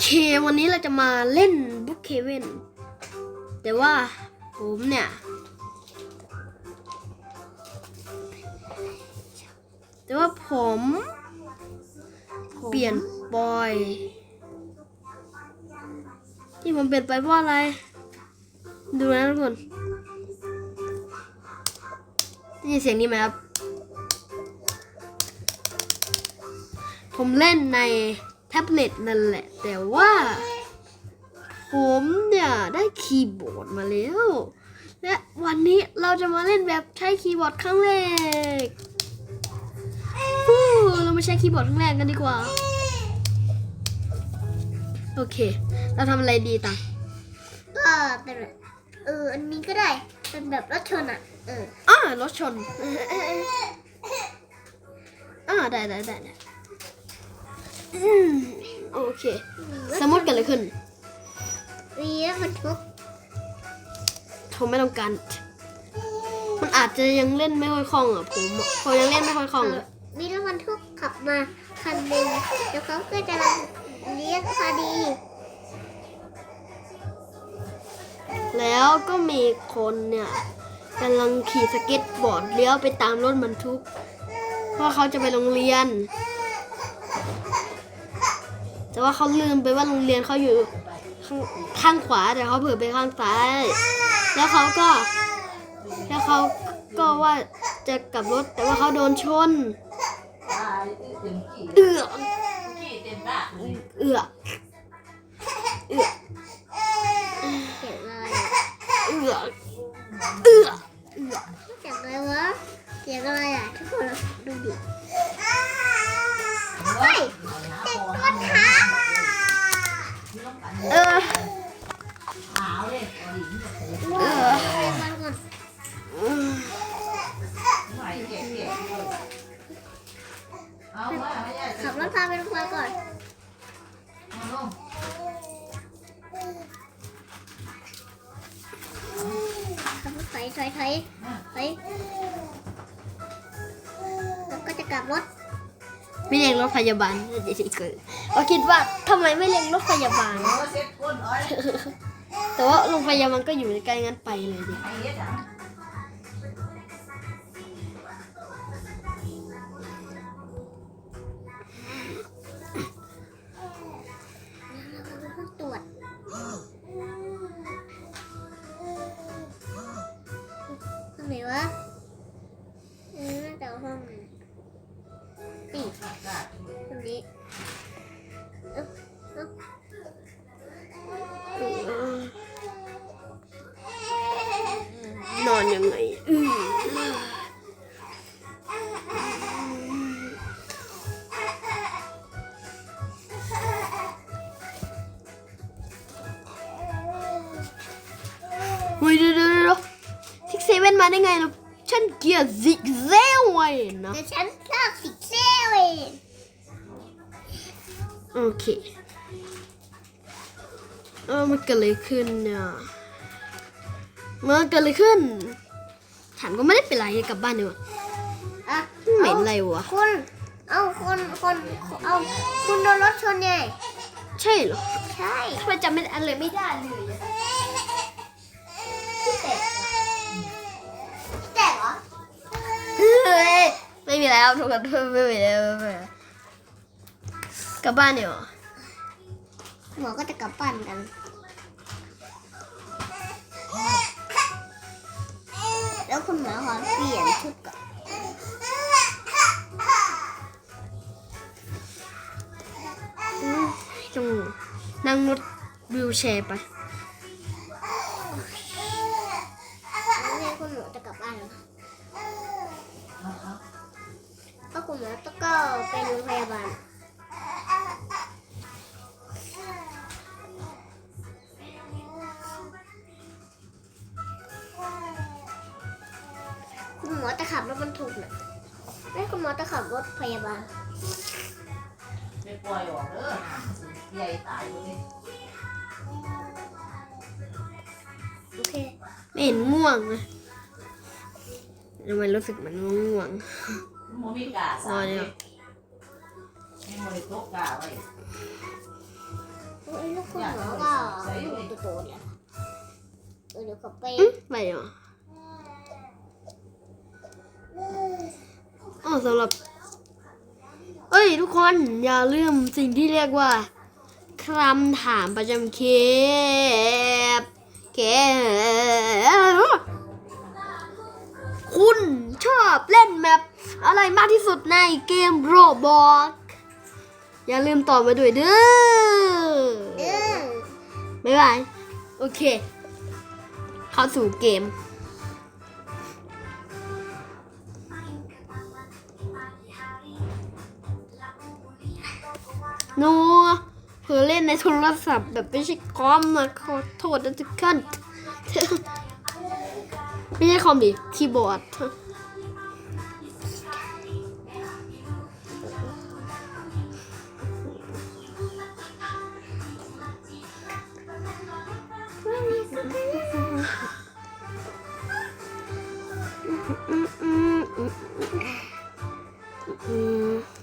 เควันนี้เราจะมาเล่นบุ๊กเคเว่นแต่ว่าผมเนี่ย แต่ว่าผม เปลี่ยนปอย ที่ผมเปลี่ยนไปเพราะอะไร ดูนะทุกคนได้ยินเสียงนี้ไหมครับ ผมเล่นใน แท็บเล็ตนั่นแหละ แต่ว่า ผมเนี่ยได้คีย์บอร์ดมาแล้ว และวันนี้เราจะมาเล่นแบบใช้คีย์บอร์ดครั้งแรกฟู้เรามาใช้คีย์บอร์ดครั้งแรกกันดีกว่า โอเค เราทำอะไรดีตังก็เป็นแบบเอออันนี้ก็ได้เป็นแบบรถชนอะ เอออ่ารถชนอ่าได้ได้ได้ได้อืม โอเค สมมติเกันเลยขึ้นวีรถบรรทุกผมไม่ต้องการ มันอาจจะยังเล่นไม่ค่อยคล่องอะผมอะผมยังเล่นไม่ค่อยคล่องเลยมีรถบรรทุกขับมาคันหนึ่งแล้วเขาก็กำลังเลี้ยงพอดี แล้วก็มีคนเนี่ยกำลังขี่สเก็ตบอร์ดเลี้ยวไปตามรถบรรทุก เพราะเขาจะไปโรงเรียน แต่ว่าเขาลืมไปว่าโรงเรียนเขาอยู่ข้างข้างขวาแต่เขาเผื่อไปข้างซ้าย แล้วเขาก็ แล้วเขาก็ว่าจะกลับรถแต่ว่าเขาโดนชน เอือเอือเอือเสียงอะไรเอือเอือเอือเสียงอะไรวะเสียงอะไรอะทุกคนดูดิ จะกลับรถ ไม่เรียกรถพยาบาลเฉยๆเกิดก็คิดว่าทำไมไม่เรียกรถพยาบาล แต่ว่าโรงพยาบาลก็อยู่ใกล้งั้นไปเลยดิต ตรงนี้เอ๊ะเอ๊ะนอนยังไงอืมเฮ้ยเดี๋ยวเดี๋ย โอเค เออมันเกิดอะไรขึ้นเนี่ยมันเกิดอะไรขึ้นฉันก็ไม่ได้เป็นไรกลับบ้านดีกว่าอะเหม็นอะไรวะคุณ เอาคนคนเอาคุณโดนรถชนไงใช่เหรอ ใช่ทำไมจำไม่อะไรไม่ได้เลยอะพี่เตะพี่เตะเหรอ เฮ้ย ไม่มีแล้วทุกคนไม่มีแล้วไม่มีแล้ว กลับบ้านเดี๋ยวาหมอก็จะกลับบ้านกัน แล้วคุณหมอขอเปลี่ยนชุดก่อนอืมต้องนั่งรถวิวแชร์ไปแล้วเนี่ยคุณหมอจะกลับบ้านแล้วเพราะคุณหมอต้องก็ไปโรงพยาบาล ถบรรทุกน่ะแล้วคุณหมอจะขับรถพยาบาลไม่ปล่อยออกเด้อใหญ่ตายอยู่นี่โอเคไม่เห็นง่วงนะทำไมรู้สึกเหมันง่วงมันมีกาสาอ๋อมเนี่เนี่ยยไม่มีโต๊ะกาไว้เอ้ยลูกคุณหมอก็ตัวโตๆเนี่ยเออเดี๋ยวเขาไปอืมไปเหรอ อ๋อสำหรับ เอ้ย ทุกคนอย่าลืมสิ่งที่เรียกว่าคำถามประจำเคปเคปคุณชอบเล่นแมปอะไรมากที่สุดในเกมโรบอกอย่าลืมตอบมาด้วยเด้อเออบ๊ายบาย โอเค เข้าสู่เกม หนูเผลอเล่นในโทรศัพท์แบบไม่ใช่คอมนะขอโทษนะทุกท่านไม่ใช่คอมดิคีย์บอร์ดอืมอื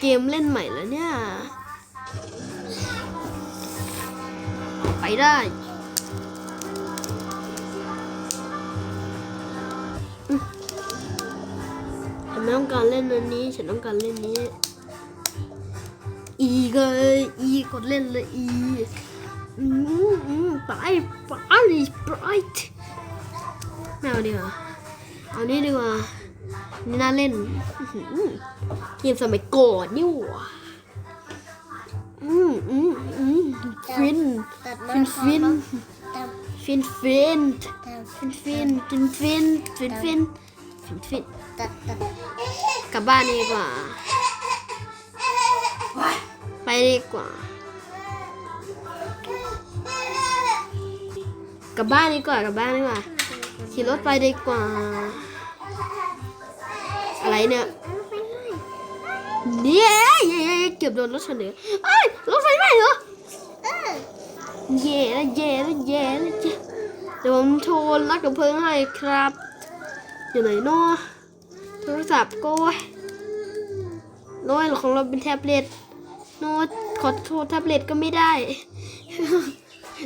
เกมเล่นใหม่แล้วเนี่ย ไปได้ ฉันไม่ต้องการเล่นอันนี้ ฉันต้องการเล่นนี้ อีเลยอีกดเล่นเลยอีอืมอืมไปไปไปไม่เอาดีกว่าเอานี่ดีกว่า นี่น่าเล่นเกมสมัยก่อนนี่หว่าอืมอืมอืมฟินฟินฟินฟินฟินฟินฟินฟินฟินฟินฟินฟินฟินกลับบ้านดีกว่า ไปดีกว่ากลับบ้านดีกว่ากลับบ้านดีกว่าขี่รถไปดีกว่า อะไรเนี่ยเนี่ยเย้เกือบโดนรถชนเลยเอ้ยรถไฟไหม้เหรอเออเย่แล้วเย่แล้วเย่แล้วเย่เดี๋ยวผมโทรรักกับเพิ่งให้ครับอยู่ไหนเนาะโทรศัพท์ก็น้อยของเราเป็นแท็บเล็ตโน้ตขอโทรแท็บเล็ตก็ไม่ได้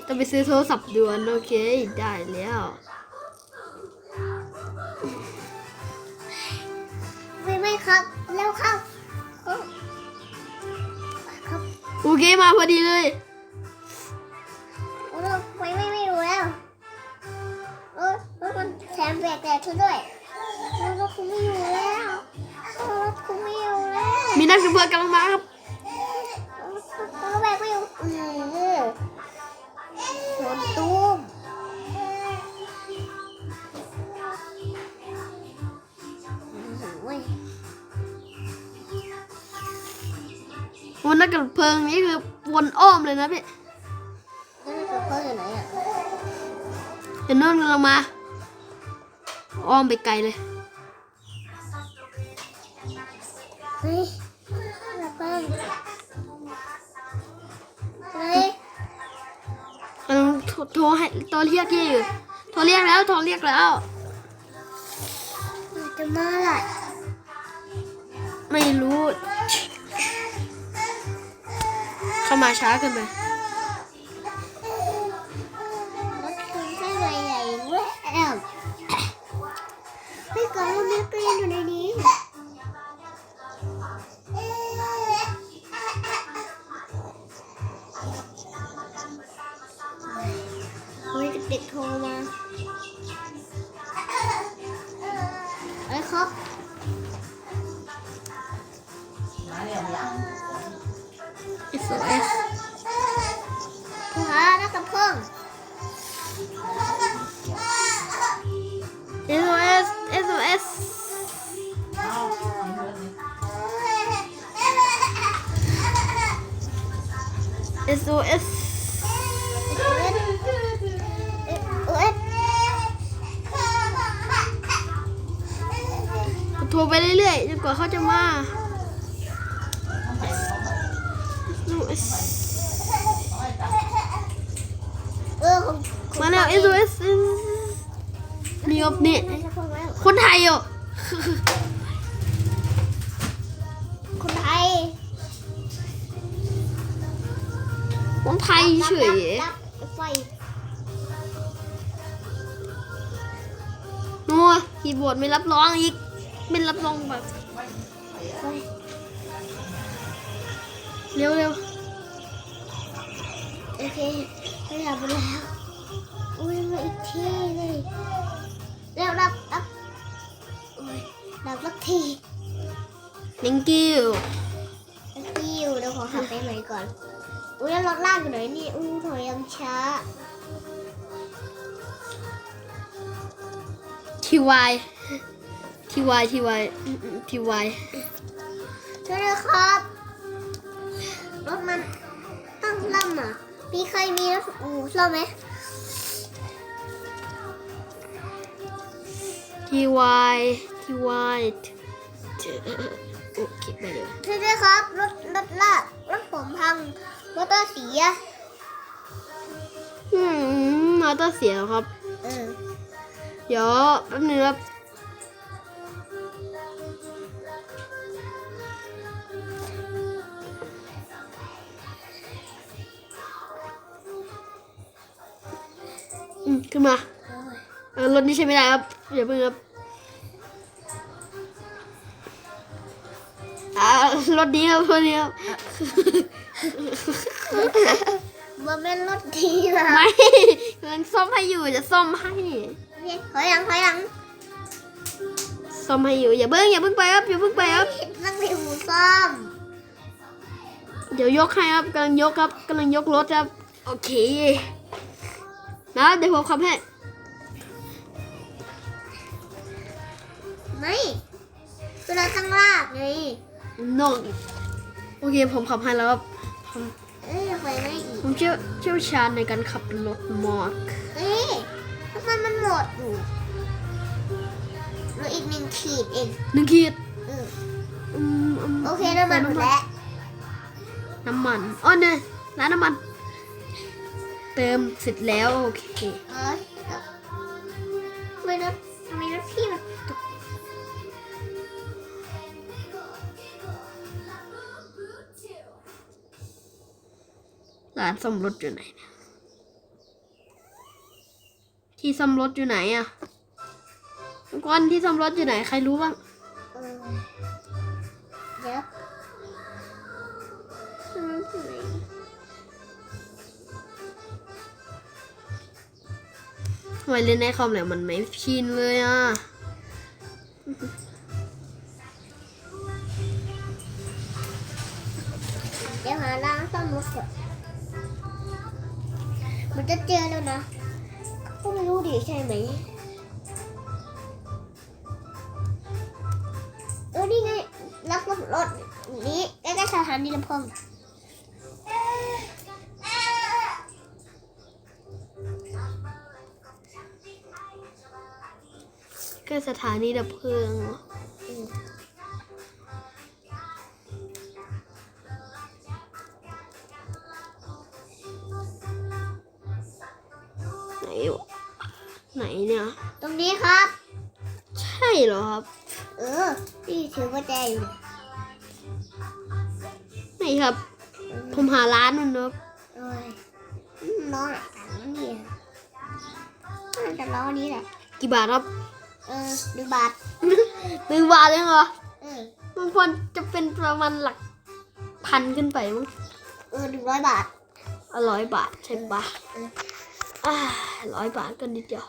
ต้องไปซื้อโทรศัพท์ด่วนโอเคได้แล้ว ไม่ไม่ครับ แล้วครับครับครับโอเคมาพอดีเลยโอ้เราไม่ไม่ไม่รู้แล้วเออเออมันแถมแบกแตกซะด้วยโอ้เราคุมไม่อยู่แล้วโอ้เราคุมไม่อยู่แล้ว มีนักสืบเพื่อนกำลังมาครับ ลิงนี่คือวนอ้อมเลยนะพี่แล้วมันเพิ่มอยู่ไหนอะเห็นนู่นกำลังมา อ้อมไปไกลเลยเฮ้ยมาเพิ่มเฮ้ยกำลังโทรโทรให้โทรเรียกยี่อยู่โทรเรียกแล้วโทรเรียกแล้วมันจะมาละไม่รู้เข้ามา 买啥？根本 ครันี่คนไทยอะคนไทย คนไทยเฉยนัวขีย์บอดไม่รับรองอีก ไม่รับรองแบบเร็วเร็วโอเคไม่อยาแล้วอุ้ยมาอีกทีเลย เร็วรับรับโอ้ยรับสักที thank you สักทีอยู่เดี๋ยวขอขับไปใหม่ก่อน อุ้ยแล้วรถลากอยู่ไหนนี่อู้ถอยยังช้า ทีวายทีวายทีวายทีวายช่วยด้วยครับ รถมันต้องซ่อมอะพี่เคยมีรถอู่ซ่อมไหม ทีวายทีวายโอเคไปเลยช่วยด้วยครับรถรถลากรถผมพังมอเตอร์เสียอืมมอเตอร์เสียแล้วครับเออเดี๋ยวแป๊บนึงครับอืมขึ้นมา เออรถนี้ใช้ไม่ได้ครับ เดี๋ยวเพิ่งครับอ่ารถนี้ครับรถนี้ครับมันเป็นรถดีนะไม่กำลังซ่อมให้อยู่จะซ่อมให้เนี่ยถอยหลังถอยหลังซ่อมให้อยู่อย่าเพิ่งอย่าเพิ่งไปครับอย่าเพิ่งไปครับนั่งในอู่ซ่อม เดี๋ยวยกให้ครับกำลังยกครับกำลังยกรถครับ โอเคนะเดี๋ยวผมขับให้ ไม่เวลาตั้งลากไงนอกอีกโอเคผมขับให้แล้วครับผมเอ้ยไฟไม่อีกผมเชี่ยวเชี่ยวชาญในการขับรถมอสเอ้ยน้ำมันมันหมดอยู่เหลืออีกหนึ่งขีดเองหนึ่งขีดเอออืมมโอเคน้ำมันหมดแล้วน้ำมันอ๋อเนี่ยร้านน้ำมัน เติมเสร็จแล้ว โอเค ร้านซ่อมรถอยู่ไหนเนี่ยที่ซ่อมรถอยู่ไหนอะทุกคนที่ซ่อมรถอยู่ไหน ใครรู้บ้างเออเดี๋ยวทำไมถึงไหนทำไมเล่นในคอมเนี่ยมันไม่ชินเลยอะ สถานีลำโพงใกล้สถานีดับเพลิงเหรออืมไหนวะไหนเนี่ย ตรงนี้ครับ ใช่เหรอครับ เออพี่ถือกุญแจอยู่ไหน ครับ ผมหาร้านมันเนอะเอ้ยอืมน้องอะต่างนั่นเองน่าจะล้อนี้แหละ กี่บาทครับ เออหนึ่งบาทหนึ่งบาทเองเหรอเออมันควรจะเป็นประมาณหลักพันขึ้นไปมั้ง เออหนึ่งร้อยบาทอะร้อยบาทใช่ปะเอออ่าร้อยบาทก็นิดเดียว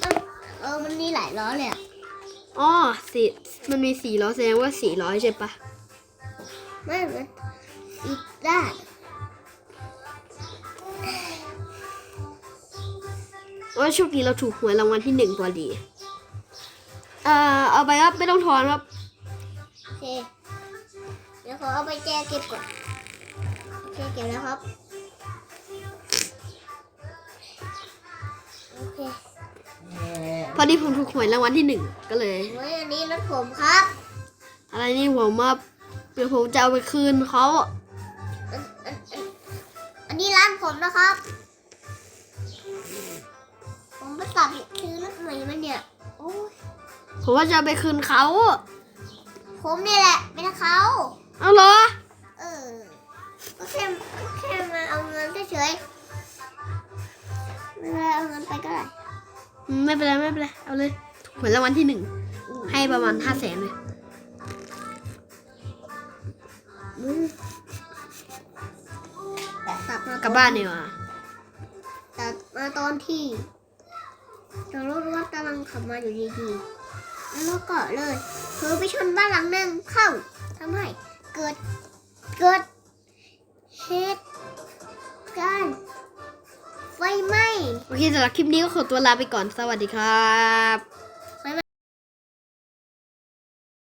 เออเออมันมีหลายล้อเลยอะอ๋อสี่มันมีสี่ร้อยแสดงว่าสี่ร้อยใช่ปะ ไม่มันอีกด้านว่าโชคดีเราถูกหวยรางวัลที่หนึ่งพอดี เอ่อเอาไปครับไม่ต้องทอนครับ โอเค เดี๋ยวขอเอาไปแจเก็บก่อน โอเคเก็บแล้วครับ โอเคพอดีผมถูกหวยรางวัลที่หนึ่งก็เลยเฮ้ยอันนี้รถผมครับ อะไรนี่ผมว่า เดี๋ยวผมจะเอาไปคืนเขาอันอันอันอันนี้ร้านผมนะครับ ผมไปตัดซื้อรถใหม่มาเนี่ยโอ้ยผมว่าจะเอาไปคืนเขาผมนี่แหละเป็นเขาเอาเหรอ เออก็แค่แค่มาเอาเงินเฉยๆไม่เป็นไรเอาเงินไปก็ได้อืมไม่เป็นไรไม่เป็นไรเอาเลยถูกหวยรางวัลที่หนึ่งให้ประมาณห้าแสนเลย มึงตัดมากลับบ้านดีกว่าตัดมาตอนที่จอดรถว่ากำลังขับมาอยู่ดีๆแล้วก็เลยเผลอไปชนบ้านหลังหนึ่งเข้าทำให้เกิดเกิดเหตุการณ์ไฟไหม้โอเคสำหรับคลิปนี้ก็ขอตัวลาไปก่อนสวัสดีครับ